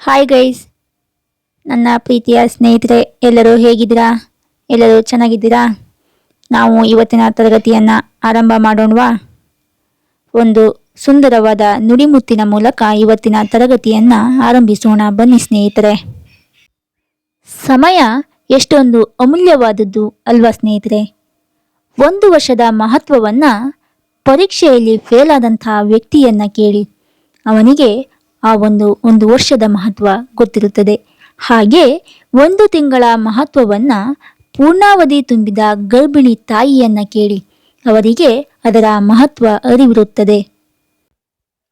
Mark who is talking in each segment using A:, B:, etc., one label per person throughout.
A: Hi guys ನನ್ನ ಪ್ರೀತಿಯ ಸ್ನೇಹಿತರೆ, ಎಲ್ಲರೂ ಹೇಗಿದ್ದೀರಾ? ಎಲ್ಲರೂ ಚೆನ್ನಾಗಿದ್ದೀರಾ? ನಾವು ಇವತ್ತಿನ ತರಗತಿಯನ್ನು ಆರಂಭ ಮಾಡೋಣವಾ? ಒಂದು ಸುಂದರವಾದ ನುಡಿಮುತ್ತಿನ ಮೂಲಕ ಇವತ್ತಿನ ತರಗತಿಯನ್ನು ಆರಂಭಿಸೋಣ. ಬನ್ನಿ ಸ್ನೇಹಿತರೆ. ಸಮಯ ಎಷ್ಟೊಂದು ಅಮೂಲ್ಯವಾದದ್ದು ಅಲ್ವಾ ಸ್ನೇಹಿತರೆ? ಒಂದು ವರ್ಷದ ಮಹತ್ವವನ್ನು ಪರೀಕ್ಷೆಯಲ್ಲಿ ಫೇಲ್ ಆದಂತಹ ವ್ಯಕ್ತಿಯನ್ನು ಕೇಳಿ. ಅವನಿಗೆ ಆ ಒಂದು ಒಂದು ವರ್ಷದ ಮಹತ್ವ ಗೊತ್ತಿರುತ್ತದೆ. ಹಾಗೆ ಒಂದು ತಿಂಗಳ ಮಹತ್ವವನ್ನ ಪೂರ್ಣಾವಧಿ ತುಂಬಿದ ಗರ್ಭಿಣಿ ತಾಯಿಯನ್ನ ಕೇಳಿ, ಅವರಿಗೆ ಅದರ ಮಹತ್ವ ಅರಿವಿರುತ್ತದೆ.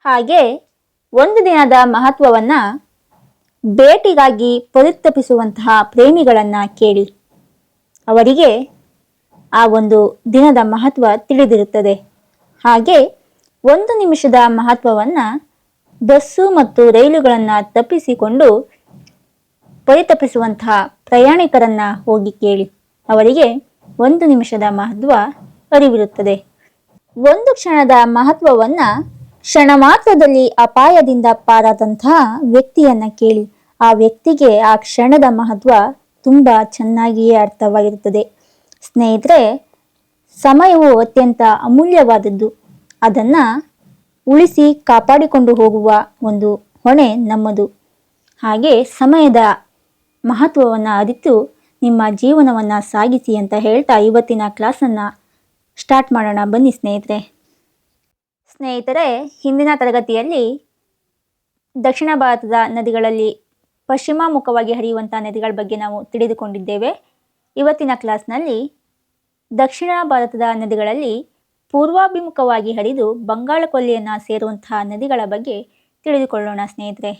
A: ಹಾಗೆ ಒಂದು ದಿನದ ಮಹತ್ವವನ್ನ ಭೇಟಿಗಾಗಿ ಪರಿತಪಿಸುವಂತಹ ಪ್ರೇಮಿಗಳನ್ನ ಕೇಳಿ, ಅವರಿಗೆ ಆ ಒಂದು ದಿನದ ಮಹತ್ವ ತಿಳಿದಿರುತ್ತದೆ. ಹಾಗೆ ಒಂದು ನಿಮಿಷದ ಮಹತ್ವವನ್ನ ಬಸ್ಸು ಮತ್ತು ರೈಲುಗಳನ್ನು ತಪ್ಪಿಸಿಕೊಂಡು ಪರಿತಪಿಸುವಂತಹ ಪ್ರಯಾಣಿಕರನ್ನ ಹೋಗಿ ಕೇಳಿ. ಅವರಿಗೆ ಒಂದು ನಿಮಿಷದ ಮಹತ್ವ ಅರಿವಿರುತ್ತದೆ. ಒಂದು ಕ್ಷಣದ ಮಹತ್ವವನ್ನ ಕ್ಷಣ ಮಾತ್ರದಲ್ಲಿ ಅಪಾಯದಿಂದ ಪಾರಾದಂತಹ ವ್ಯಕ್ತಿಯನ್ನ ಕೇಳಿ. ಆ ವ್ಯಕ್ತಿಗೆ ಆ ಕ್ಷಣದ ಮಹತ್ವ ತುಂಬಾ ಚೆನ್ನಾಗಿಯೇ ಅರ್ಥವಾಗಿರುತ್ತದೆ. ಸ್ನೇಹಿತರೆ, ಸಮಯವು ಅತ್ಯಂತ ಅಮೂಲ್ಯವಾದದ್ದು. ಅದನ್ನ ಉಳಿಸಿ ಕಾಪಾಡಿಕೊಂಡು ಹೋಗುವ ಒಂದು ಹೊಣೆ ನಮ್ಮದು. ಹಾಗೆ ಸಮಯದ ಮಹತ್ವವನ್ನು ಅರಿತು ನಿಮ್ಮ ಜೀವನವನ್ನು ಸಾಗಿಸಿ ಅಂತ ಹೇಳ್ತಾ ಇವತ್ತಿನ ಕ್ಲಾಸನ್ನು ಸ್ಟಾರ್ಟ್ ಮಾಡೋಣ. ಬನ್ನಿ ಸ್ನೇಹಿತರೆ. ಸ್ನೇಹಿತರೆ, ಹಿಂದಿನ ತರಗತಿಯಲ್ಲಿ ದಕ್ಷಿಣ ಭಾರತದ ನದಿಗಳಲ್ಲಿ ಪಶ್ಚಿಮ ಮುಖವಾಗಿ ಹರಿಯುವಂಥ ನದಿಗಳ ಬಗ್ಗೆ ನಾವು ತಿಳಿದುಕೊಂಡಿದ್ದೇವೆ. ಇವತ್ತಿನ ಕ್ಲಾಸ್ನಲ್ಲಿ ದಕ್ಷಿಣ ಭಾರತದ ನದಿಗಳಲ್ಲಿ ಪೂರ್ವಾಭಿಮುಖವಾಗಿ ಹರಿದು ಬಂಗಾಳ ಕೊಲ್ಲಿಯನ್ನು ಸೇರುವಂತಹ ನದಿಗಳ ಬಗ್ಗೆ ತಿಳಿದುಕೊಳ್ಳೋಣ ಸ್ನೇಹಿತರೆ.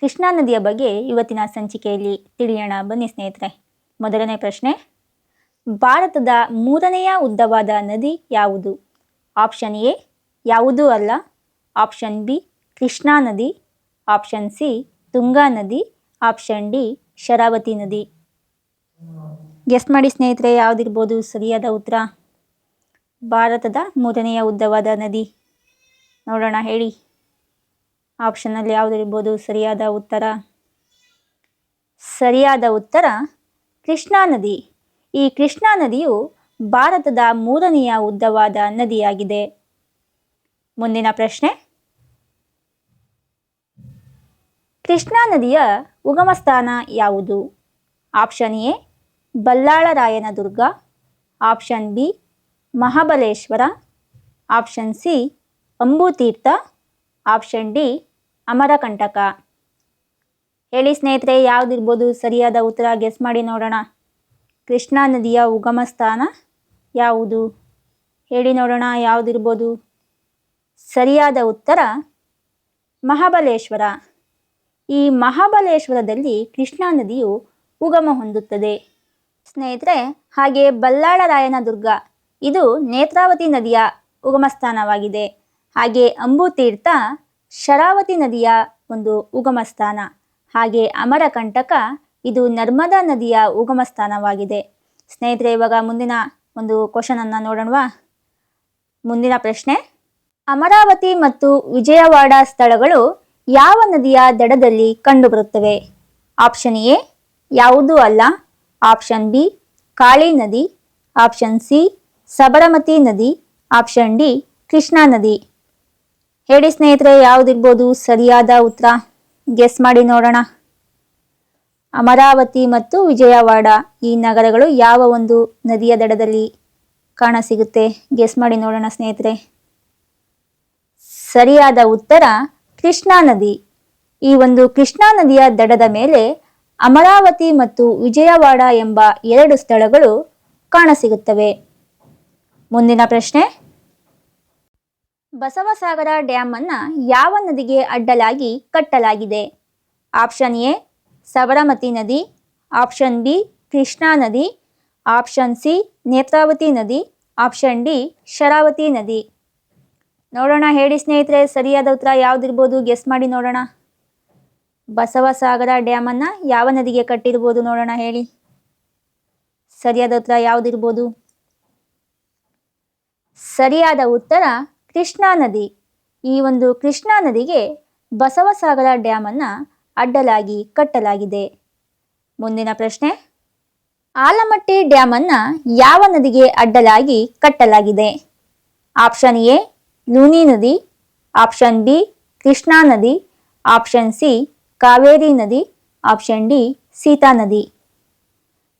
A: ಕೃಷ್ಣಾ ನದಿಯ ಬಗ್ಗೆ ಇವತ್ತಿನ ಸಂಚಿಕೆಯಲ್ಲಿ ತಿಳಿಯೋಣ. ಬನ್ನಿ ಸ್ನೇಹಿತರೆ. ಮೊದಲನೇ ಪ್ರಶ್ನೆ. ಭಾರತದ ಮೂರನೆಯ ಉದ್ದವಾದ ನದಿ ಯಾವುದು? ಆಪ್ಷನ್ ಎ ಯಾವುದೂ ಅಲ್ಲ. ಆಪ್ಷನ್ ಬಿ ಕೃಷ್ಣಾ ನದಿ. ಆಪ್ಷನ್ ಸಿ ತುಂಗಾ ನದಿ. ಆಪ್ಷನ್ ಡಿ ಶರಾವತಿ ನದಿ. ಗೆಸ್ ಮಾಡಿ ಸ್ನೇಹಿತರೆ, ಯಾವುದಿರ್ಬೋದು ಸರಿಯಾದ ಉತ್ತರ? ಭಾರತದ ಮೂರನೆಯ ಉದ್ದವಾದ ನದಿ. ನೋಡೋಣ, ಹೇಳಿ. ಆಪ್ಷನಲ್ಲಿ ಯಾವುದಿರ್ಬೋದು ಸರಿಯಾದ ಉತ್ತರ. ಸರಿಯಾದ ಉತ್ತರ, ಕೃಷ್ಣಾ ನದಿ. ಈ ಕೃಷ್ಣಾ ನದಿಯು ಭಾರತದ ಮೂರನೆಯ ಉದ್ದವಾದ ನದಿಯಾಗಿದೆ. ಮುಂದಿನ ಪ್ರಶ್ನೆ. ಕೃಷ್ಣಾ ನದಿಯ ಉಗಮ ಸ್ಥಾನ ಯಾವುದು? Option A ಬಲ್ಲಾಳರಾಯನ Durga. Option B Mahabaleshwar option C Ambutirtha option D Amarkantak. ಹೇಳಿ ಸ್ನೇಹಿತರೆ, ಯಾವುದಿರ್ಬೋದು? ಸರಿಯಾದ ಉತ್ತರ ಗೆಸ್ ಮಾಡಿ ನೋಡೋಣ. ಕೃಷ್ಣಾ ನದಿಯ ಉಗಮ ಸ್ಥಾನ ಯಾವುದು? ಹೇಳಿ ನೋಡೋಣ, ಯಾವುದಿರ್ಬೋದು? ಸರಿಯಾದ ಉತ್ತರ, ಮಹಾಬಲೇಶ್ವರ. ಈ ಮಹಾಬಲೇಶ್ವರದಲ್ಲಿ ಕೃಷ್ಣಾ ನದಿಯು ಉಗಮ ಹೊಂದುತ್ತದೆ. ಸ್ನೇಹಿತರೆ, ಹಾಗೆ ಬಲ್ಲಾಳರಾಯನ ದುರ್ಗ ಇದು ನೇತ್ರಾವತಿ ನದಿಯ ಉಗಮ ಸ್ಥಾನವಾಗಿದೆ ಹಾಗೆ ಅಂಬುತೀರ್ಥ ಶರಾವತಿ ನದಿಯ ಒಂದು ಉಗಮ ಸ್ಥಾನ ಹಾಗೆ ಅಮರಕಂಟಕ ಇದು ನರ್ಮದಾ ನದಿಯ ಉಗಮ ಸ್ಥಾನವಾಗಿದೆ ಸ್ನೇಹಿತರೆ, ಇವಾಗ ಮುಂದಿನ ಒಂದು ಕ್ವಶನ್ ಅನ್ನ ನೋಡೋಣವಾ? ಮುಂದಿನ ಪ್ರಶ್ನೆ, ಅಮರಾವತಿ ಮತ್ತು ವಿಜಯವಾಡ ಸ್ಥಳಗಳು ಯಾವ ನದಿಯ ದಡದಲ್ಲಿ ಕಂಡುಬರುತ್ತವೆ? ಆಪ್ಷನ್ ಎ, ಯಾವುದೂ ಅಲ್ಲ. ಆಪ್ಷನ್ ಬಿ, ಕಾಳಿ ನದಿ. ಆಪ್ಷನ್ ಸಿ ಸಬರಮತಿ ನದಿ, ಆಪ್ಷನ್ ಡಿ, ಕೃಷ್ಣಾ ನದಿ. ಹೇಳಿ ಸ್ನೇಹಿತರೆ, ಯಾವುದಿರ್ಬೋದು? ಸರಿಯಾದ ಉತ್ತರ? ಗೆಸ್ ಮಾಡಿ ನೋಡೋಣ. ಅಮರಾವತಿ ಮತ್ತು ವಿಜಯವಾಡ ಈ ನಗರಗಳು ಯಾವ ಒಂದು ನದಿಯ ದಡದಲ್ಲಿ ಕಾಣ ಸಿಗುತ್ತೆ? ಗೆಸ್ ಮಾಡಿ ನೋಡೋಣ ಸ್ನೇಹಿತರೆ. ಸರಿಯಾದ ಉತ್ತರ, ಕೃಷ್ಣಾ ನದಿ. ಈ ಒಂದು ಕೃಷ್ಣಾ ನದಿಯ ದಡದ ಮೇಲೆ ಅಮರಾವತಿ ಮತ್ತು ವಿಜಯವಾಡ ಎಂಬ ಎರಡು ಸ್ಥಳಗಳು ಕಾಣಸಿಗುತ್ತವೆ ಮುಂದಿನ ಪ್ರಶ್ನೆ. ಬಸವಸಾಗರ ಡ್ಯಾಮ್ ಅನ್ನ ಯಾವ ನದಿಗೆ ಅಡ್ಡಲಾಗಿ ಕಟ್ಟಲಾಗಿದೆ? ಆಪ್ಷನ್ ಎ, ಸಬರಮತಿ ನದಿ. ಆಪ್ಷನ್ ಬಿ, ಕೃಷ್ಣಾ ನದಿ. ಆಪ್ಷನ್ ಸಿ, ನೇತ್ರಾವತಿ ನದಿ. ಆಪ್ಷನ್ ಡಿ, ಶರಾವತಿ ನದಿ. ನೋಡೋಣ, ಹೇಳಿ ಸ್ನೇಹಿತರೆ, ಸರಿಯಾದ ಉತ್ತರ ಯಾವುದಿರ್ಬೋದು? ಗೆಸ್ ಮಾಡಿ ನೋಡೋಣ. ಬಸವಸಾಗರ ಡ್ಯಾಮ್ ಅನ್ನ ಯಾವ ನದಿಗೆ ಕಟ್ಟಿರ್ಬೋದು ನೋಡೋಣ, ಹೇಳಿ. ಸರಿಯಾದ ಉತ್ತರ ಯಾವುದಿರ್ಬೋದು? ಸರಿಯಾದ ಉತ್ತರ ಕೃಷ್ಣಾ ನದಿ. ಈ ಒಂದು ಕೃಷ್ಣಾ ನದಿಗೆ ಬಸವಸಾಗರ ಡ್ಯಾಮ್ ಅನ್ನ ಅಡ್ಡಲಾಗಿ ಕಟ್ಟಲಾಗಿದೆ. ಮುಂದಿನ ಪ್ರಶ್ನೆ, ಆಲಮಟ್ಟಿ ಡ್ಯಾಮ್ ಅನ್ನ ಯಾವ ನದಿಗೆ ಅಡ್ಡಲಾಗಿ ಕಟ್ಟಲಾಗಿದೆ? ಆಪ್ಷನ್ ಎ, ಲೂನಿ ನದಿ. ಆಪ್ಷನ್ ಬಿ, ಕೃಷ್ಣಾ ನದಿ. ಆಪ್ಷನ್ ಸಿ, ಕಾವೇರಿ ನದಿ. ಆಪ್ಷನ್ ಡಿ, ಸೀತಾ ನದಿ.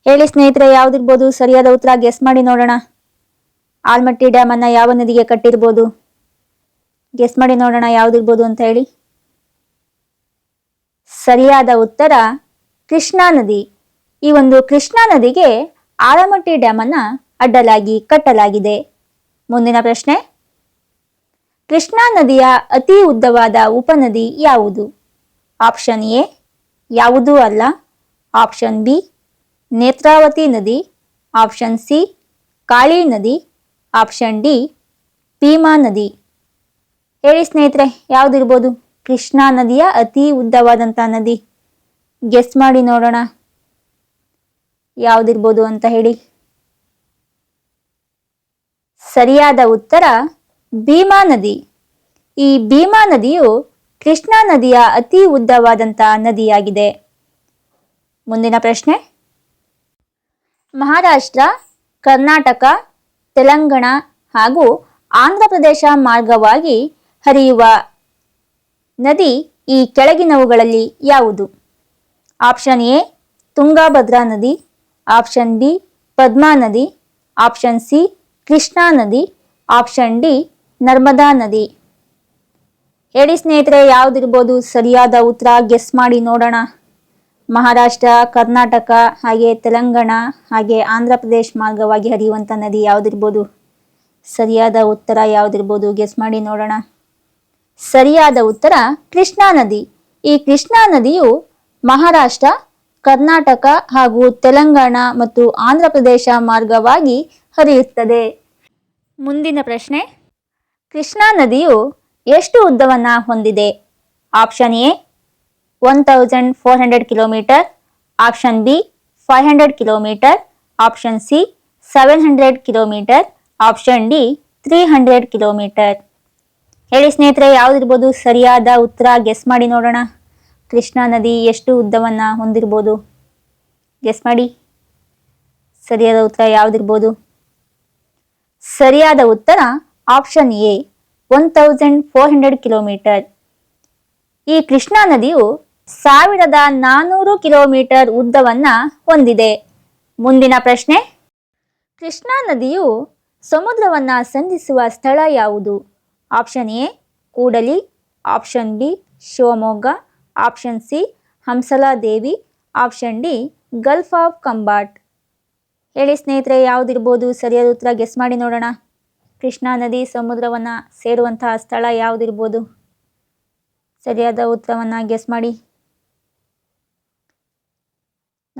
A: ಹೇಳಿ ಸ್ನೇಹಿತರೆ, ಯಾವುದಿರ್ಬೋದು? ಸರಿಯಾದ ಉತ್ತರ ಗೆಸ್ ಮಾಡಿ ನೋಡೋಣ. ಆಲ್ಮಟ್ಟಿ ಡ್ಯಾಮ್ ಅನ್ನ ಯಾವ ನದಿಗೆ ಕಟ್ಟಿರ್ಬೋದು? ಗೆಸ್ ಮಾಡಿ ನೋಡೋಣ ಯಾವ್ದಿರ್ಬೋದು ಅಂತ ಹೇಳಿ. ಸರಿಯಾದ ಉತ್ತರ, ಕೃಷ್ಣಾ ನದಿ. ಈ ಒಂದು ಕೃಷ್ಣಾ ನದಿಗೆ ಆಲಮಟ್ಟಿ ಡ್ಯಾಮ್ ಅನ್ನ ಅಡ್ಡಲಾಗಿ ಕಟ್ಟಲಾಗಿದೆ. ಮುಂದಿನ ಪ್ರಶ್ನೆ. ಕೃಷ್ಣಾ ನದಿಯ ಅತಿ ಉದ್ದವಾದ ಉಪನದಿ ಯಾವುದು? ಆಪ್ಷನ್ ಎ, ಯಾವುದೂ ಅಲ್ಲ. ಆಪ್ಷನ್ ಬಿ, ನೇತ್ರಾವತಿ ನದಿ. ಆಪ್ಷನ್ ಸಿ, ಕಾಳಿ ನದಿ. ಆಪ್ಷನ್ ಡಿ, ಭೀಮಾ ನದಿ. ಹೇಳಿ ಸ್ನೇಹಿತರೆ, ಯಾವುದಿರ್ಬೋದು? ಕೃಷ್ಣಾ ನದಿಯ ಅತಿ ಉದ್ದವಾದಂಥ ನದಿ. ಗೆಸ್ ಮಾಡಿ ನೋಡೋಣ. ಯಾವುದಿರ್ಬೋದು ಅಂತ ಹೇಳಿ. ಸರಿಯಾದ ಉತ್ತರ, ಭೀಮಾ ನದಿ. ಈ ಭೀಮಾ ನದಿಯು ಕೃಷ್ಣಾ ನದಿಯ ಅತಿ ಉದ್ದವಾದಂಥ ನದಿಯಾಗಿದೆ. ಮುಂದಿನ ಪ್ರಶ್ನೆ. ಮಹಾರಾಷ್ಟ್ರ, ಕರ್ನಾಟಕ ತೆಲಂಗಾಣ ಹಾಗೂ ಆಂಧ್ರ ಪ್ರದೇಶ ಮಾರ್ಗವಾಗಿ ಹರಿಯುವ ನದಿ ಈ ಕೆಳಗಿನವುಗಳಲ್ಲಿ ಯಾವುದು? ಆಪ್ಷನ್ ಎ, ತುಂಗಾಭದ್ರಾ ನದಿ, ಆಪ್ಷನ್ ಬಿ, ಪದ್ಮಾ ನದಿ, ಆಪ್ಷನ್ ಸಿ, ಕೃಷ್ಣಾ ನದಿ, ಆಪ್ಷನ್ ಡಿ, ನರ್ಮದಾ ನದಿ. ಹೇಳಿ ಸ್ನೇಹಿತರೆ, ಯಾವುದಿರ್ಬೋದು? ಸರಿಯಾದ ಉತ್ತರ ಗೆಸ್ ಮಾಡಿ ನೋಡೋಣ. ಮಹಾರಾಷ್ಟ್ರ, ಕರ್ನಾಟಕ, ಹಾಗೆ ತೆಲಂಗಾಣ, ಹಾಗೆ ಆಂಧ್ರ ಪ್ರದೇಶ ಮಾರ್ಗವಾಗಿ ಹರಿಯುವಂಥ ನದಿ ಯಾವುದಿರ್ಬೋದು? ಸರಿಯಾದ ಉತ್ತರ ಯಾವುದಿರ್ಬೋದು? ಗೆಸ್ ಮಾಡಿ ನೋಡೋಣ. ಸರಿಯಾದ ಉತ್ತರ ಕೃಷ್ಣಾ ನದಿ. ಈ ಕೃಷ್ಣಾ ನದಿಯು ಮಹಾರಾಷ್ಟ್ರ, ಕರ್ನಾಟಕ ಹಾಗೂ ತೆಲಂಗಾಣ ಮತ್ತು ಆಂಧ್ರ ಪ್ರದೇಶ ಮಾರ್ಗವಾಗಿ ಹರಿಯುತ್ತದೆ. ಮುಂದಿನ ಪ್ರಶ್ನೆ. ಕೃಷ್ಣಾ ನದಿಯು ಎಷ್ಟು ಉದ್ದವನ್ನು ಹೊಂದಿದೆ? Option A one thousand four hundred kilometre option B five hundred kilometre option C seven hundred kilometre option D three hundred kilometre ಹೇಳಿ ಸ್ನೇಹಿತರೆ, ಯಾವುದಿರ್ಬೋದು ಸರಿಯಾದ ಉತ್ತರ ಗೆಸ್ ಮಾಡಿ ನೋಡೋಣ. ಕೃಷ್ಣಾ ನದಿ ಎಷ್ಟು ಉದ್ದವನ್ನು ಹೊಂದಿರ್ಬೋದು? ಗೆಸ್ ಮಾಡಿ. ಸರಿಯಾದ ಉತ್ತರ ಯಾವುದಿರ್ಬೋದು? ಸರಿಯಾದ ಉತ್ತರ option A one thousand four hundred kilometre ಈ ಕೃಷ್ಣಾ ನದಿಯು ಸಾವಿರದ ನಾನ್ನೂರು ಕಿಲೋಮೀಟರ್ ಉದ್ದವನ್ನ ಹೊಂದಿದೆ. ಮುಂದಿನ ಪ್ರಶ್ನೆ. ಕೃಷ್ಣಾ ನದಿಯು ಸಮುದ್ರವನ್ನ ಸಂಧಿಸುವ ಸ್ಥಳ ಯಾವುದು? Option A, Kudali. Option B, Shivamogga. Option C, Hamsaladevi. Option D, gulf of Khambhat. ಹೇಳಿ ಸ್ನೇಹಿತರೆ, ಯಾವುದಿರ್ಬೋದು? ಸರಿಯಾದ ಉತ್ತರ ಗೆಸ್ ಮಾಡಿ ನೋಡೋಣ. ಕೃಷ್ಣಾ ನದಿ ಸಮುದ್ರವನ್ನು ಸೇರುವಂತಹ ಸ್ಥಳ ಯಾವುದಿರ್ಬೋದು? ಸರಿಯಾದ ಉತ್ತರವನ್ನು ಗೆಸ್ ಮಾಡಿ.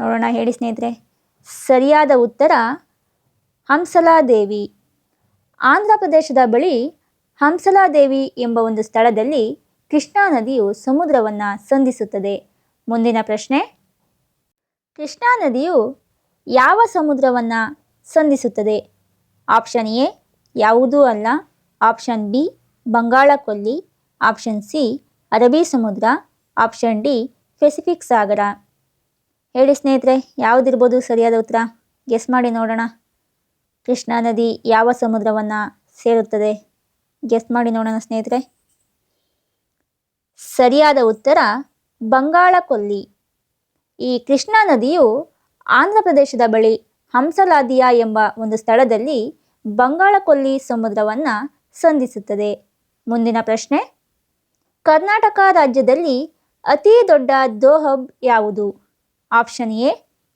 A: ನೋಡೋಣ ಹೇಳಿ ಸ್ನೇಹಿತರೆ. ಸರಿಯಾದ ಉತ್ತರ ಹಂಸಲಾದೇವಿ. ಆಂಧ್ರ ಪ್ರದೇಶದ ಬಳಿ ಹಂಸಲಾದೇವಿ ಎಂಬ ಒಂದು ಸ್ಥಳದಲ್ಲಿ ಕೃಷ್ಣಾ ನದಿಯು ಸಮುದ್ರವನ್ನು ಸಂಧಿಸುತ್ತದೆ. ಮುಂದಿನ ಪ್ರಶ್ನೆ. ಕೃಷ್ಣಾ ನದಿಯು ಯಾವ ಸಮುದ್ರವನ್ನು ಸಂಧಿಸುತ್ತದೆ? ಆಪ್ಷನ್ ಎ ಯಾವುದೂ ಅಲ್ಲ. ಆಪ್ಷನ್ ಬಿ ಬಂಗಾಳ ಕೊಲ್ಲಿ ಆಪ್ಷನ್ ಸಿ ಅರಬ್ಬಿ ಸಮುದ್ರ. ಆಪ್ಷನ್ ಡಿ ಪೆಸಿಫಿಕ್ ಸಾಗರ. ಹೇಳಿ ಸ್ನೇಹಿತರೆ, ಯಾವುದಿರ್ಬೋದು ಸರಿಯಾದ ಉತ್ತರ? ಗೆಸ್ ಮಾಡಿ ನೋಡೋಣ. ಕೃಷ್ಣಾ ನದಿ ಯಾವ ಸಮುದ್ರವನ್ನು ಸೇರುತ್ತದೆ? ಗೆಸ್ ಮಾಡಿ ನೋಡೋಣ ಸ್ನೇಹಿತರೆ. ಸರಿಯಾದ ಉತ್ತರ ಬಂಗಾಳ ಕೊಲ್ಲಿ ಈ ಕೃಷ್ಣಾ ನದಿಯು ಆಂಧ್ರ ಪ್ರದೇಶದ ಬಳಿ ಹಂಸಲಾದಿಯಾ ಎಂಬ ಒಂದು ಸ್ಥಳದಲ್ಲಿ ಬಂಗಾಳ ಕೊಲ್ಲಿ ಸಮುದ್ರವನ್ನು ಸಂಧಿಸುತ್ತದೆ. ಮುಂದಿನ ಪ್ರಶ್ನೆ, ಕರ್ನಾಟಕ ರಾಜ್ಯದಲ್ಲಿ ಅತಿ ದೊಡ್ಡ ದೋಹಬ್ ಯಾವುದು? Option A,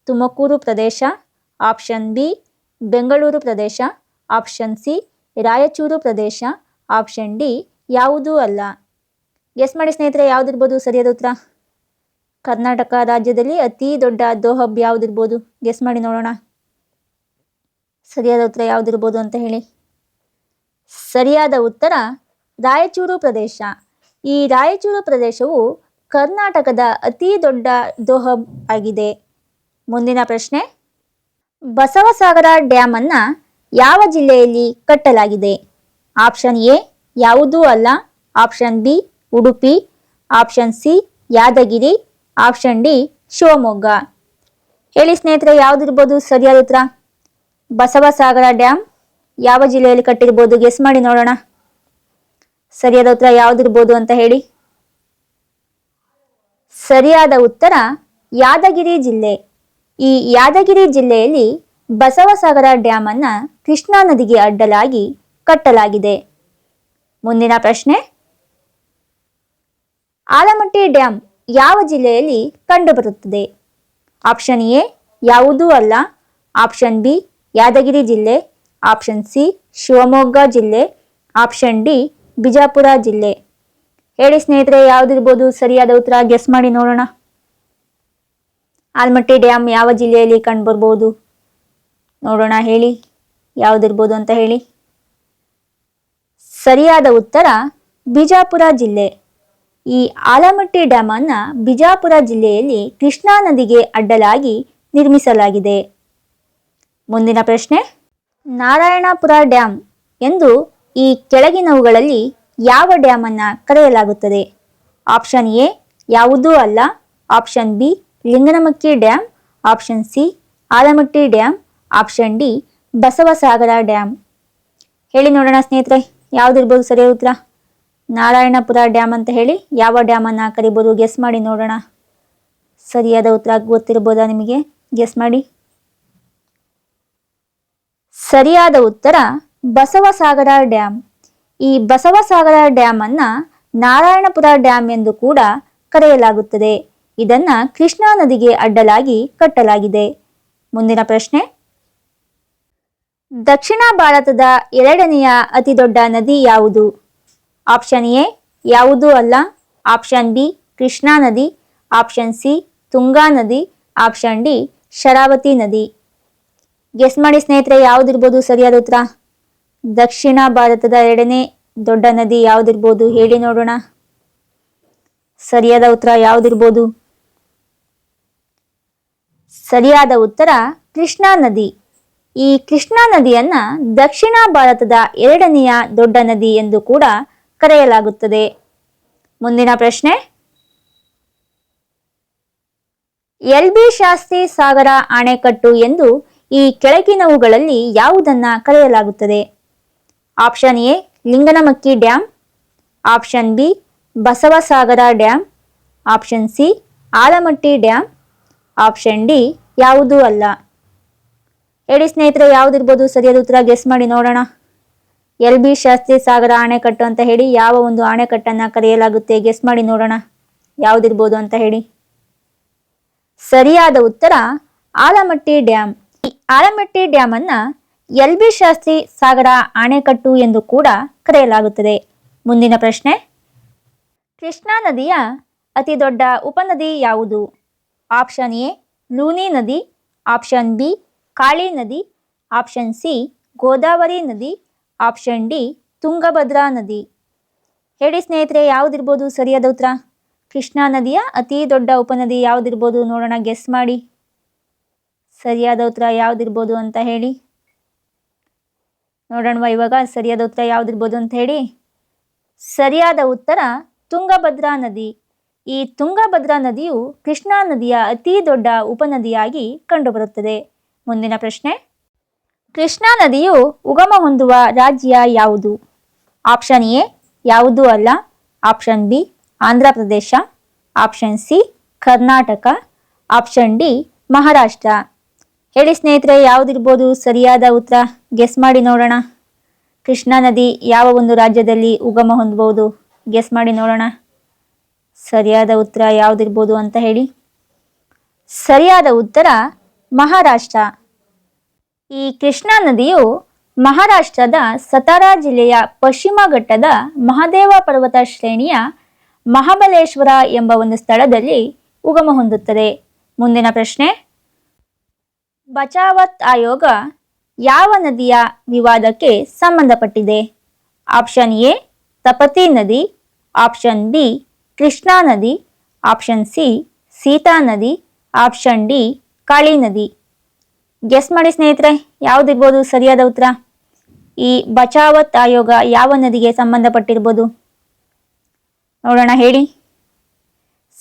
A: Tumakuru Pradesh. Option B, Bengaluru Pradesh. Option C, Raichur Pradesh. Option D, ಯಾವುದೂ ಅಲ್ಲ. ಎಸ್ ಮಾಡಿ ಸ್ನೇಹಿತರೆ, ಯಾವುದಿರ್ಬೋದು ಸರಿಯಾದ ಉತ್ತರ? ಕರ್ನಾಟಕ ರಾಜ್ಯದಲ್ಲಿ ಅತಿ ದೊಡ್ಡ ದೋಹಬ್ ಯಾವುದಿರ್ಬೋದು? ಗೆಸ್ ಮಾಡಿ ನೋಡೋಣ. ಸರಿಯಾದ ಉತ್ತರ ಯಾವುದಿರ್ಬೋದು ಅಂತ ಹೇಳಿ. ಸರಿಯಾದ ಉತ್ತರ ರಾಯಚೂರು ಪ್ರದೇಶ. ಈ ರಾಯಚೂರು ಪ್ರದೇಶವು ಕರ್ನಾಟಕದ ಅತಿ ದೊಡ್ಡ ದೋಹಬ್ ಆಗಿದೆ. ಮುಂದಿನ ಪ್ರಶ್ನೆ, ಬಸವಸಾಗರ ಡ್ಯಾಮ್ ಅನ್ನ ಯಾವ ಜಿಲ್ಲೆಯಲ್ಲಿ ಕಟ್ಟಲಾಗಿದೆ? ಆಪ್ಷನ್ ಎ, ಯಾವುದೂ ಅಲ್ಲ. Option B, Udupi. Option C, Yadgiri. Option D, Shivamogga. ಹೇಳಿ ಸ್ನೇಹಿತರೆ, ಯಾವ್ದಿರ್ಬೋದು? ಸರಿಯಾದ ಉತ್ತರ? ಬಸವಸಾಗರ ಡ್ಯಾಮ್ ಯಾವ ಜಿಲ್ಲೆಯಲ್ಲಿ ಕಟ್ಟಿರ್ಬೋದು? ಗೆಸ್ ಮಾಡಿ ನೋಡೋಣ. ಸರಿಯಾದ ಉತ್ತರ ಯಾವ್ದಿರ್ಬೋದು ಅಂತ ಹೇಳಿ. ಸರಿಯಾದ ಉತ್ತರ ಯಾದಗಿರಿ ಜಿಲ್ಲೆ. ಈ ಯಾದಗಿರಿ ಜಿಲ್ಲೆಯಲ್ಲಿ ಬಸವಸಾಗರ ಡ್ಯಾಮ್ ಅನ್ನ ಕೃಷ್ಣಾ ನದಿಗೆ ಅಡ್ಡಲಾಗಿ ಕಟ್ಟಲಾಗಿದೆ. ಮುಂದಿನ ಪ್ರಶ್ನೆ, ಆಲಮಟ್ಟಿ ಡ್ಯಾಮ್ ಯಾವ ಜಿಲ್ಲೆಯಲ್ಲಿ ಕಂಡುಬರುತ್ತದೆ? ಆಪ್ಷನ್ ಎ, ಯಾವುದೂ ಅಲ್ಲ. ಆಪ್ಷನ್ ಬಿ, ಯಾದಗಿರಿ ಜಿಲ್ಲೆ. ಆಪ್ಷನ್ ಸಿ, ಶಿವಮೊಗ್ಗ ಜಿಲ್ಲೆ. ಆಪ್ಷನ್ ಡಿ, ಬಿಜಾಪುರ ಜಿಲ್ಲೆ. ಹೇಳಿ ಸ್ನೇಹಿತರೆ, ಯಾವ್ದಿರ್ಬೋದು ಸರಿಯಾದ ಉತ್ತರ ಗೆಸ್ ಮಾಡಿ ನೋಡೋಣ. ಆಲ್ಮಟ್ಟಿ ಡ್ಯಾಮ್ ಯಾವ ಜಿಲ್ಲೆಯಲ್ಲಿ ಕಂಡುಬರ್ಬೋದು? ನೋಡೋಣ ಹೇಳಿ, ಯಾವ್ದಿರ್ಬೋದು ಅಂತ ಹೇಳಿ. ಸರಿಯಾದ ಉತ್ತರ ಬಿಜಾಪುರ ಜಿಲ್ಲೆ. ಈ ಆಲಮಟ್ಟಿ ಡ್ಯಾಮ್ ಅನ್ನ ಬಿಜಾಪುರ ಜಿಲ್ಲೆಯಲ್ಲಿ ಕೃಷ್ಣಾ ನದಿಗೆ ಅಡ್ಡಲಾಗಿ ನಿರ್ಮಿಸಲಾಗಿದೆ. ಮುಂದಿನ ಪ್ರಶ್ನೆ, ನಾರಾಯಣಪುರ ಡ್ಯಾಮ್ ಎಂದು ಈ ಕೆಳಗಿನವುಗಳಲ್ಲಿ ಯಾವ ಡ್ಯಾಮ್ ಅನ್ನ ಕರೆಯಲಾಗುತ್ತದೆ? ಆಪ್ಷನ್ ಎ, ಯಾವುದೂ ಅಲ್ಲ. Option B, Linganamakki dam. Option C, Almatti dam. Option D, Basavasagar dam. ಹೇಳಿ ನೋಡೋಣ ಸ್ನೇಹಿತರೆ, ಯಾವುದಿರ್ಬೋದು ಸರಿಯಾದ ಉತ್ತರ? ನಾರಾಯಣಪುರ ಡ್ಯಾಮ್ ಅಂತ ಹೇಳಿ ಯಾವ ಡ್ಯಾಮ್ ಅನ್ನ ಕರಿಬೋದು? ಗೆಸ್ ಮಾಡಿ ನೋಡೋಣ. ಸರಿಯಾದ ಉತ್ತರ ಗೊತ್ತಿರ್ಬೋದಾ ನಿಮಗೆ? ಗೆಸ್ ಮಾಡಿ. ಸರಿಯಾದ ಉತ್ತರ ಬಸವಸಾಗರ ಡ್ಯಾಮ್. ಈ ಬಸವಸಾಗರ ಡ್ಯಾಮ್ ಅನ್ನ ನಾರಾಯಣಪುರ ಡ್ಯಾಮ್ ಎಂದು ಕೂಡ ಕರೆಯಲಾಗುತ್ತದೆ. ಇದನ್ನ ಕೃಷ್ಣಾ ನದಿಗೆ ಅಡ್ಡಲಾಗಿ ಕಟ್ಟಲಾಗಿದೆ. ಮುಂದಿನ ಪ್ರಶ್ನೆ. ದಕ್ಷಿಣ ಭಾರತದ ಎರಡನೆಯ ಅತಿ ದೊಡ್ಡ ನದಿ ಯಾವುದು? ಆಪ್ಷನ್ ಎ ಯಾವುದೂ ಅಲ್ಲ, ಆಪ್ಷನ್ ಬಿ ಕೃಷ್ಣಾ ನದಿ, ಆಪ್ಷನ್ ಸಿ ತುಂಗಾ ನದಿ, ಆಪ್ಷನ್ ಡಿ ಶರಾವತಿ ನದಿ. ಗೆಸ್ ಮಾಡಿ ಸ್ನೇಹಿತರೆ, ಯಾವುದಿರ್ಬೋದು ಸರಿಯಾದ ಉತ್ತರ? ದಕ್ಷಿಣ ಭಾರತದ ಎರಡನೇ ದೊಡ್ಡ ನದಿ ಯಾವ್ದಿರ್ಬೋದು ಹೇಳಿ ನೋಡೋಣ. ಸರಿಯಾದ ಉತ್ತರ ಯಾವ್ದಿರ್ಬೋದು? ಸರಿಯಾದ ಉತ್ತರ ಕೃಷ್ಣಾ ನದಿ. ಈ ಕೃಷ್ಣಾ ನದಿಯನ್ನ ದಕ್ಷಿಣ ಭಾರತದ ಎರಡನೆಯ ದೊಡ್ಡ ನದಿ ಎಂದು ಕೂಡ ಕರೆಯಲಾಗುತ್ತದೆ. ಮುಂದಿನ ಪ್ರಶ್ನೆ. ಎಲ್ ಬಿ ಶಾಸ್ತ್ರಿ ಸಾಗರ ಅಣೆಕಟ್ಟು ಎಂದು ಈ ಕೆಳಗಿನವುಗಳಲ್ಲಿ ಯಾವುದನ್ನ ಕರೆಯಲಾಗುತ್ತದೆ? Option A, Linganamakki dam option B, Basavasagar dam option C, Almatti dam option D, ಯಾವುದೂ ಅಲ್ಲ. ಹೇಳಿ ಸ್ನೇಹಿತರೆ, ಯಾವುದಿರ್ಬೋದು? ಸರಿಯಾದ ಉತ್ತರ ಗೆಸ್ ಮಾಡಿ ನೋಡೋಣ. ಎಲ್ ಬಿ ಶಾಸ್ತ್ರಿ ಸಾಗರ ಅಣೆಕಟ್ಟು ಅಂತ ಹೇಳಿ ಯಾವ ಒಂದು ಆಣೆಕಟ್ಟನ್ನು ಕರೆಯಲಾಗುತ್ತೆ ಗೆಸ್ ಮಾಡಿ ನೋಡೋಣ. ಯಾವುದಿರ್ಬೋದು ಅಂತ ಹೇಳಿ. ಸರಿಯಾದ ಉತ್ತರ, ಆಲಮಟ್ಟಿ ಡ್ಯಾಮ್ ಈ ಆಲಮಟ್ಟಿ ಡ್ಯಾಮನ್ನು ಎಲ್ ಬಿ ಶಾಸ್ತ್ರಿ ಸಾಗರ ಅಣೆಕಟ್ಟು ಎಂದು ಕೂಡ ಕರೆಯಲಾಗುತ್ತದೆ. ಮುಂದಿನ ಪ್ರಶ್ನೆ. ಕೃಷ್ಣಾ ನದಿಯ ಅತಿ ದೊಡ್ಡ ಉಪನದಿ ಯಾವುದು? ಆಪ್ಷನ್ ಎ, ಲೂನಿ ನದಿ, ಆಪ್ಷನ್ ಬಿ, ಕಾಳಿ ನದಿ, ಆಪ್ಷನ್ ಸಿ, ಗೋದಾವರಿ ನದಿ, ಆಪ್ಷನ್ ಡಿ, ತುಂಗಭದ್ರಾ ನದಿ. ಹೇಳಿ ಸ್ನೇಹಿತರೆ, ಯಾವುದಿರ್ಬೋದು ಸರಿಯಾದ ಉತ್ತರ? ಕೃಷ್ಣಾ ನದಿಯ ಅತಿ ದೊಡ್ಡ ಉಪನದಿ ಯಾವುದಿರ್ಬೋದು ನೋಡೋಣ, ಗೆಸ್ ಮಾಡಿ. ಸರಿಯಾದ ಉತ್ತರ ಯಾವುದಿರ್ಬೋದು ಅಂತ ಹೇಳಿ. ನೋಡೋಣ ಇವಾಗ ಸರಿಯಾದ ಉತ್ತರ ಯಾವುದಿರ್ಬೋದು ಅಂತ ಹೇಳಿ. ಸರಿಯಾದ ಉತ್ತರ ತುಂಗಭದ್ರಾ ನದಿ. ಈ ತುಂಗಭದ್ರಾ ನದಿಯು ಕೃಷ್ಣಾ ನದಿಯ ಅತಿ ದೊಡ್ಡ ಉಪನದಿಯಾಗಿ ಕಂಡುಬರುತ್ತದೆ. ಮುಂದಿನ ಪ್ರಶ್ನೆ. ಕೃಷ್ಣಾ ನದಿಯು ಉಗಮ ಹೊಂದುವ ರಾಜ್ಯ ಯಾವುದು? ಆಪ್ಷನ್ ಎ, ಯಾವುದೂ ಅಲ್ಲ. Option B, Andhra Pradesh. Option C, Karnataka. Option D, Maharashtra. ಹೇಳಿ ಸ್ನೇಹಿತರೆ, ಯಾವುದಿರ್ಬೋದು ಸರಿಯಾದ ಉತ್ತರ ಗೆಸ್ ಮಾಡಿ ನೋಡೋಣ. ಕೃಷ್ಣಾ ನದಿ ಯಾವ ಒಂದು ರಾಜ್ಯದಲ್ಲಿ ಉಗಮ ಹೊಂದಬಹುದು? ಗೆಸ್ ಮಾಡಿ ನೋಡೋಣ. ಸರಿಯಾದ ಉತ್ತರ ಯಾವುದಿರ್ಬೋದು ಅಂತ ಹೇಳಿ. ಸರಿಯಾದ ಉತ್ತರ ಮಹಾರಾಷ್ಟ್ರ. ಈ ಕೃಷ್ಣಾ ನದಿಯು ಮಹಾರಾಷ್ಟ್ರದ ಸತಾರಾ ಜಿಲ್ಲೆಯ ಪಶ್ಚಿಮ ಘಟ್ಟದ ಮಹಾದೇವ ಪರ್ವತ ಶ್ರೇಣಿಯ ಮಹಾಬಲೇಶ್ವರ ಎಂಬ ಒಂದು ಸ್ಥಳದಲ್ಲಿ ಉಗಮ ಹೊಂದುತ್ತದೆ. ಮುಂದಿನ ಪ್ರಶ್ನೆ ಬಚಾವತ್ ಆಯೋಗ ಯಾವ ನದಿಯ ವಿವಾದಕ್ಕೆ ಸಂಬಂಧಪಟ್ಟಿದೆ? ಆಪ್ಷನ್ ಎ, ತಪತಿ ನದಿ. ಆಪ್ಷನ್ ಬಿ, ಕೃಷ್ಣಾ ನದಿ. ಆಪ್ಷನ್ ಸಿ, ಸೀತಾ ನದಿ. ಆಪ್ಷನ್ ಡಿ, ಕಾಳಿ ನದಿ. ಗೆಸ್ ಮಾಡಿ ಸ್ನೇಹಿತರೆ, ಯಾವುದಿರ್ಬೋದು ಸರಿಯಾದ ಉತ್ತರ? ಈ ಬಚಾವತ್ ಆಯೋಗ ಯಾವ ನದಿಗೆ ಸಂಬಂಧಪಟ್ಟಿರ್ಬೋದು? ನೋಡೋಣ ಹೇಳಿ.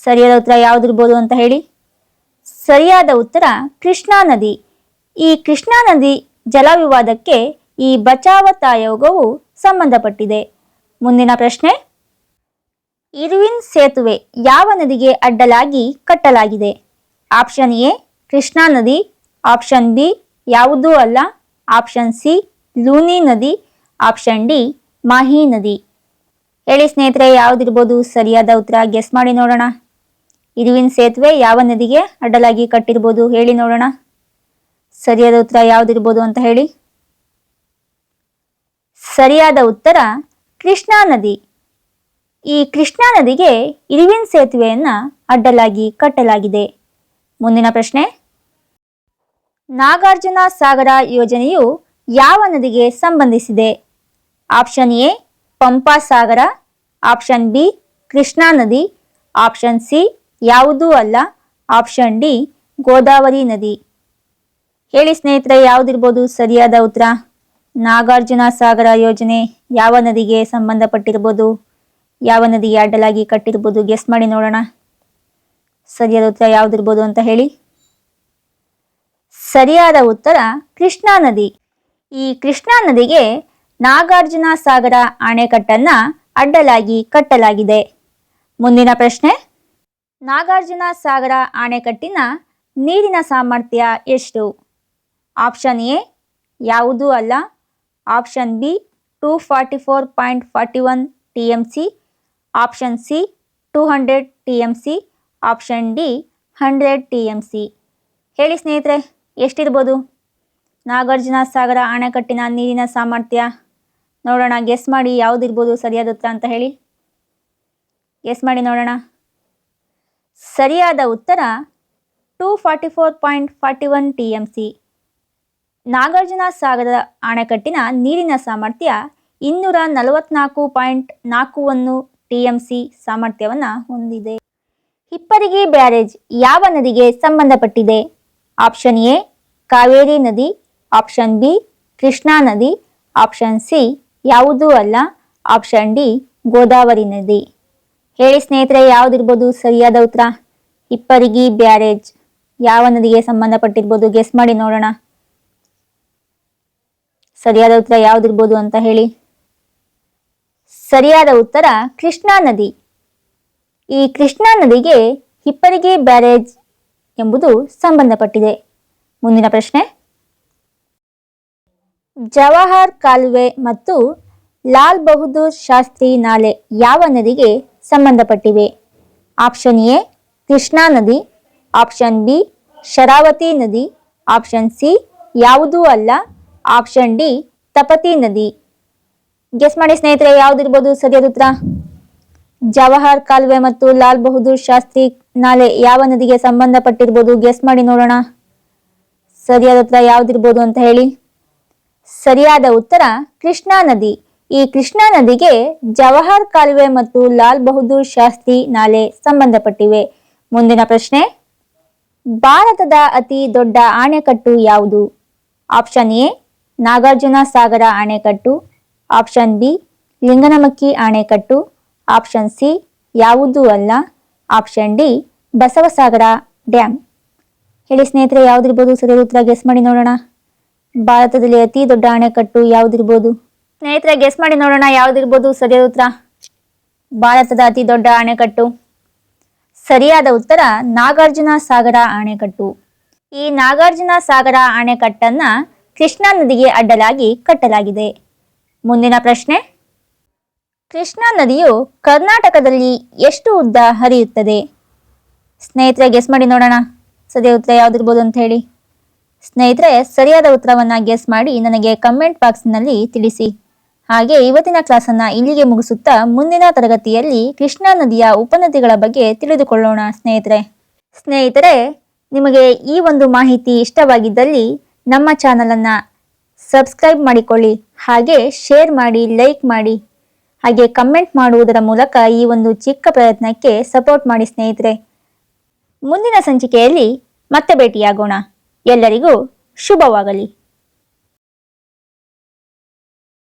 A: ಸರಿಯಾದ ಉತ್ತರ ಯಾವುದಿರ್ಬೋದು ಅಂತ ಹೇಳಿ. ಸರಿಯಾದ ಉತ್ತರ ಕೃಷ್ಣಾ ನದಿ. ಈ ಕೃಷ್ಣಾ ನದಿ ಜಲ ವಿವಾದಕ್ಕೆ ಈ ಬಚಾವತ್ ಆಯೋಗವು ಸಂಬಂಧಪಟ್ಟಿದೆ. ಮುಂದಿನ ಪ್ರಶ್ನೆ. ಇರುವಿನ್ ಸೇತುವೆ ಯಾವ ನದಿಗೆ ಅಡ್ಡಲಾಗಿ ಕಟ್ಟಲಾಗಿದೆ? ಆಪ್ಷನ್ ಎ, ಕೃಷ್ಣಾ ನದಿ. ಆಪ್ಷನ್ ಬಿ, ಯಾವುದೂ ಅಲ್ಲ. ಆಪ್ಷನ್ ಸಿ, ಲೂನಿ ನದಿ. ಆಪ್ಷನ್ ಡಿ, ಮಾಹಿ ನದಿ. ಹೇಳಿ ಸ್ನೇಹಿತರೆ, ಯಾವುದಿರ್ಬೋದು? ಸರಿಯಾದ ಉತ್ತರ ಗೆಸ್ ಮಾಡಿ ನೋಡೋಣ. ಇರುವಿನ ಸೇತುವೆ ಯಾವ ನದಿಗೆ ಅಡ್ಡಲಾಗಿ ಕಟ್ಟಿರ್ಬೋದು ಹೇಳಿ ನೋಡೋಣ. ಸರಿಯಾದ ಉತ್ತರ ಯಾವ್ದಿರ್ಬೋದು ಅಂತ ಹೇಳಿ. ಸರಿಯಾದ ಉತ್ತರ ಕೃಷ್ಣಾ ನದಿ. ಈ ಕೃಷ್ಣಾ ನದಿಗೆ ಇರುವಿನ ಸೇತುವೆಯನ್ನ ಅಡ್ಡಲಾಗಿ ಕಟ್ಟಲಾಗಿದೆ. ಮುಂದಿನ ಪ್ರಶ್ನೆ. ನಾಗಾರ್ಜುನ ಸಾಗರ ಯೋಜನೆಯು ಯಾವ ನದಿಗೆ ಸಂಬಂಧಿಸಿದೆ? Option A, Pampa Sagara. Option B, Krishna ನದಿ. ಆಪ್ಷನ್ ಸಿ ಯಾವುದೂ ಅಲ್ಲ. ಆಪ್ಷನ್ ಡಿ, ಗೋದಾವರಿ ನದಿ. ಹೇಳಿ ಸ್ನೇಹಿತರೆ, ಯಾವುದಿರ್ಬೋದು? ಸರಿಯಾದ ಉತ್ತರ? ನಾಗಾರ್ಜುನ ಸಾಗರ ಯೋಜನೆ ಯಾವ ನದಿಗೆ ಸಂಬಂಧಪಟ್ಟಿರ್ಬೋದು? ಯಾವ ನದಿಗೆ ಅಡ್ಡಲಾಗಿ ಕಟ್ಟಿರ್ಬೋದು? ಗೆಸ್ ಮಾಡಿ ನೋಡೋಣ. ಸರಿಯಾದ ಉತ್ತರ ಯಾವುದಿರ್ಬೋದು ಅಂತ ಹೇಳಿ. ಸರಿಯಾದ ಉತ್ತರ ಕೃಷ್ಣಾ ನದಿ. ಈ ಕೃಷ್ಣಾ ನದಿಗೆ ನಾಗಾರ್ಜುನ ಸಾಗರ ಅಣೆಕಟ್ಟನ್ನ ಅಡ್ಡಲಾಗಿ ಕಟ್ಟಲಾಗಿದೆ. ಮುಂದಿನ ಪ್ರಶ್ನೆ ನಾಗಾರ್ಜುನ ಸಾಗರ ಅಣೆಕಟ್ಟಿನ ನೀರಿನ ಸಾಮರ್ಥ್ಯ ಎಷ್ಟು? ಆಪ್ಷನ್ ಎ ಯಾವುದೂ ಅಲ್ಲ. Option B two forty four point forty one T M C. Option C two hundred T M C. Option D hundred T M C. ಹೇಳಿ ಸ್ನೇಹಿತರೆ, ಎಷ್ಟಿರ್ಬೋದು? ನಾಗಾರ್ಜುನ ಸಾಗರ ಅಣೆಕಟ್ಟಿನ ನೀರಿನ ಸಾಮರ್ಥ್ಯ? ನೋಡೋಣ, ಗೆಸ್ ಮಾಡಿ ಯಾವುದಿರ್ಬೋದು ಸರಿಯಾದ ಉತ್ತರ ಅಂತ ಹೇಳಿ. ಗೆಸ್ ಮಾಡಿ ನೋಡೋಣ. ಸರಿಯಾದ ಉತ್ತರ two forty four point forty one T M C Nagarjuna Sagar ಅಣೆಕಟ್ಟಿನ ನೀರಿನ ಸಾಮರ್ಥ್ಯ ಇನ್ನೂರ ನಲವತ್ನಾಲ್ಕು ಪಾಯಿಂಟ್ ನಾಲ್ಕು ಒಂದು ಟಿ ಎಂ ಸಿ ಸಾಮರ್ಥ್ಯವನ್ನು ಹೊಂದಿದೆ. ಹಿಪ್ಪರಿಗೆ ಬ್ಯಾರೇಜ್ ಯಾವ ನದಿಗೆ ಸಂಬಂಧಪಟ್ಟಿದೆ? ಆಪ್ಷನ್ ಎ, ಕಾವೇರಿ ನದಿ, ಆಪ್ಷನ್ ಬಿ, ಕೃಷ್ಣಾ ನದಿ, ಆಪ್ಷನ್ ಸಿ, ಯಾವುದೂ ಅಲ್ಲ, ಆಪ್ಷನ್ ಡಿ, ಗೋದಾವರಿ ನದಿ. ಹೇಳಿ ಸ್ನೇಹಿತರೆ, ಯಾವ್ದಿರ್ಬೋದು ಸರಿಯಾದ ಉತ್ತರ? ಹಿಪ್ಪರಿಗಿ ಬ್ಯಾರೇಜ್. ಯಾವ ನದಿಗೆ ಸಂಬಂಧಪಟ್ಟಿರ್ಬೋದು? ಗೆಸ್ ಮಾಡಿ ನೋಡೋಣ. ಸರಿಯಾದ ಉತ್ತರ ಯಾವ್ದಿರ್ಬೋದು ಅಂತ ಹೇಳಿ. ಸರಿಯಾದ ಉತ್ತರ ಕೃಷ್ಣಾ ನದಿ. ಈ ಕೃಷ್ಣಾ ನದಿಗೆ ಹಿಪ್ಪರಿಗೆ ಬ್ಯಾರೇಜ್ ಎಂಬುದು ಸಂಬಂಧಪಟ್ಟಿದೆ. ಮುಂದಿನ ಪ್ರಶ್ನೆ. ಜವಾಹರ್ ಕಾಲುವೆ ಮತ್ತು ಲಾಲ್ ಬಹದ್ದೂರ್ ಶಾಸ್ತ್ರಿ ನಾಲೆ ಯಾವ ನದಿಗೆ ಸಂಬಂಧಪಟ್ಟಿವೆ? ಆಪ್ಷನ್ ಎ, ಕೃಷ್ಣಾ ನದಿ. ಆಪ್ಷನ್ ಬಿ, ಶರಾವತಿ ನದಿ. ಆಪ್ಷನ್ ಸಿ, ಯಾವುದೂ ಅಲ್ಲ. ಆಪ್ಷನ್ ಡಿ, ತಪತಿ ನದಿ. ಗೆಸ್ ಮಾಡಿ ಸ್ನೇಹಿತರೆ, ಯಾವ್ದಿರ್ಬೋದು ಸರಿಯಾದ ಉತ್ತರ? ಜವಾಹರ್ ಕಾಲುವೆ ಮತ್ತು ಲಾಲ್ ಬಹದ್ದೂರ್ ಶಾಸ್ತ್ರಿ ನಾಲೆ ಯಾವ ನದಿಗೆ ಸಂಬಂಧಪಟ್ಟಿರ್ಬೋದು? ಗೆಸ್ ಮಾಡಿ ನೋಡೋಣ. ಸರಿಯಾದ ಉತ್ತರ ಯಾವ್ದಿರ್ಬೋದು ಅಂತ ಹೇಳಿ. ಸರಿಯಾದ ಉತ್ತರ ಕೃಷ್ಣಾ ನದಿ. ಈ ಕೃಷ್ಣಾ ನದಿಗೆ ಜವಾಹರ್ ಕಾಲುವೆ ಮತ್ತು ಲಾಲ್ ಬಹದ್ದೂರ್ ಶಾಸ್ತ್ರಿ ನಾಲೆ ಸಂಬಂಧಪಟ್ಟಿವೆ. ಮುಂದಿನ ಪ್ರಶ್ನೆ, ಭಾರತದ ಅತಿ ದೊಡ್ಡ ಅಣೆಕಟ್ಟು ಯಾವುದು? ಆಪ್ಷನ್ ಎ, ನಾಗಾರ್ಜುನ ಸಾಗರ ಅಣೆಕಟ್ಟು ಆಪ್ಷನ್ ಬಿ, ಲಿಂಗನಮಕ್ಕಿ ಅಣೆಕಟ್ಟು ಆಪ್ಷನ್ ಸಿ, ಯಾವುದೂ ಅಲ್ಲ. ಆಪ್ಷನ್ ಡಿ, ಬಸವಸಾಗರ ಡ್ಯಾಮ್ ಹೇಳಿ ಸ್ನೇಹಿತರೆ, ಯಾವ್ದಿರ್ಬೋದು ಸರಿಯಾದ ಉತ್ತರ ಗೆಸ್ ಮಾಡಿ ನೋಡೋಣ. ಭಾರತದಲ್ಲಿ ಅತಿ ದೊಡ್ಡ ಅಣೆಕಟ್ಟು ಯಾವ್ದಿರ್ಬೋದು? ಸ್ನೇಹಿತರೆ ಗೆಸ್ ಮಾಡಿ ನೋಡೋಣ, ಯಾವ್ದಿರ್ಬೋದು ಸರಿಯಾದ ಉತ್ತರ? ಭಾರತದ ಅತಿ ದೊಡ್ಡ ಅಣೆಕಟ್ಟು ಸರಿಯಾದ ಉತ್ತರ, ನಾಗಾರ್ಜುನ ಸಾಗರ ಅಣೆಕಟ್ಟು ಈ ನಾಗಾರ್ಜುನ ಸಾಗರ ಅಣೆಕಟ್ಟನ್ನ ಕೃಷ್ಣಾ ನದಿಗೆ ಅಡ್ಡಲಾಗಿ ಕಟ್ಟಲಾಗಿದೆ. ಮುಂದಿನ ಪ್ರಶ್ನೆ. ಕೃಷ್ಣಾ ನದಿಯು ಕರ್ನಾಟಕದಲ್ಲಿ ಎಷ್ಟು ಉದ್ದ ಹರಿಯುತ್ತದೆ? ಸ್ನೇಹಿತರೆ ಗೆಸ್ ಮಾಡಿ ನೋಡೋಣ. ಸದ್ಯ ಉತ್ತರ ಯಾವ್ದಿರ್ಬೋದು ಅಂತ ಹೇಳಿ. ಸ್ನೇಹಿತರೆ, ಸರಿಯಾದ ಉತ್ತರವನ್ನು ಗೆಸ್ ಮಾಡಿ ನನಗೆ ಕಮೆಂಟ್ ಬಾಕ್ಸ್ನಲ್ಲಿ ತಿಳಿಸಿ. ಹಾಗೆ ಇವತ್ತಿನ ಕ್ಲಾಸನ್ನ ಇಲ್ಲಿಗೆ ಮುಗಿಸುತ್ತಾ ಮುಂದಿನ ತರಗತಿಯಲ್ಲಿ ಕೃಷ್ಣಾ ನದಿಯ ಉಪನದಿಗಳ ಬಗ್ಗೆ ತಿಳಿದುಕೊಳ್ಳೋಣ ಸ್ನೇಹಿತರೆ. ಸ್ನೇಹಿತರೆ, ನಿಮಗೆ ಈ ಒಂದು ಮಾಹಿತಿ ಇಷ್ಟವಾಗಿದ್ದಲ್ಲಿ ನಮ್ಮ ಚಾನಲನ್ನು ಸಬ್ಸ್ಕ್ರೈಬ್ ಮಾಡಿಕೊಳ್ಳಿ, ಹಾಗೆ ಶೇರ್ ಮಾಡಿ, ಲೈಕ್ ಮಾಡಿ, ಹಾಗೆ ಕಮೆಂಟ್ ಮಾಡುವುದರ ಮೂಲಕ ಈ ಒಂದು ಚಿಕ್ಕ ಪ್ರಯತ್ನಕ್ಕೆ ಸಪೋರ್ಟ್ ಮಾಡಿ ಸ್ನೇಹಿತರೆ. ಮುಂದಿನ ಸಂಚಿಕೆಯಲ್ಲಿ ಮತ್ತೆ ಭೇಟಿಯಾಗೋಣ. ಎಲ್ಲರಿಗೂ ಶುಭವಾಗಲಿ.